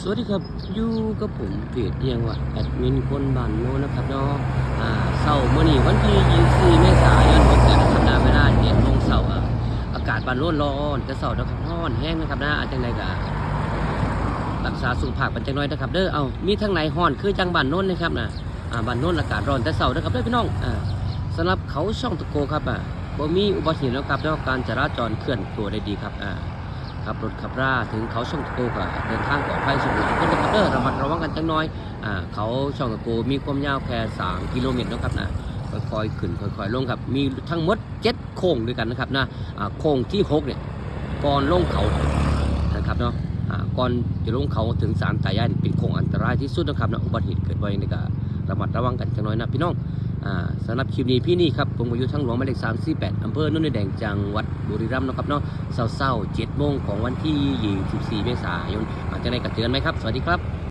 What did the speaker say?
สวัสดีครับอยู่กับผมเพจเอียงว่าแอดมินคนบ้านโน้นะครับเนาะอ่าเสาร์มื้อนี้วันที่24เมษายน68นะครับนะเวลา7โมงเช้าอะอากาศบ้านโน้นร้อนแต่เช้านะครับร้อนแห้งนะครับนะอาจจังไดก็รักษาสุขภาพกันจังน้อยนะครับเด้อเอามีทั้งไหนร้อนคือจังบ้านโน้นนะครับนะอ่าบ้านโน้นอากาศร้อนแต่เช้านะครับเด้อพี่น้องอ่าสำหรับเขาช่องตะโกครับอะบ่มีอุบัติเหตุแล้วครับแล้วการจราจรเคลื่อนตัวได้ดีครับอ่า ขับรถขับราถึงเขาช่องตะโกก็เดินทางปลอดภัยสุดทุกคนนะครับเด้อระมัดระวังกันจังน้อยอ่าเขาช่องตะโกมีความยาวแค่ 3 กิโลเมตรนะครับนะค่อยๆขึ้นค่อยๆลงครับมีทั้งหมด7โค้งด้วยกันนะครับนะอ่าโค้งที่6เนี่ยก่อนลงเขานะครับเนาะอ่าก่อนจะลงเขาถึงสารตายายนี่เป็นโค้งอันตรายที่สุดนะครับนะอุบัติเหตุเกิดไว้ในก็ระมัดระวังกันจังน้อยนะพี่น้อง สำหรับคลิปนี้พี่นี่ครับผมอยู่ทั้งหลวงหมายเลข348อำเภอโนุ่นนแดงจังหวัดบุรีรัมย์นะครับเนาะเศร้าๆ7โมงของวันที่ยี่สิบสี่เมษายนอาจจะได้กับเจอกันไหมครับ สวัสดีครับ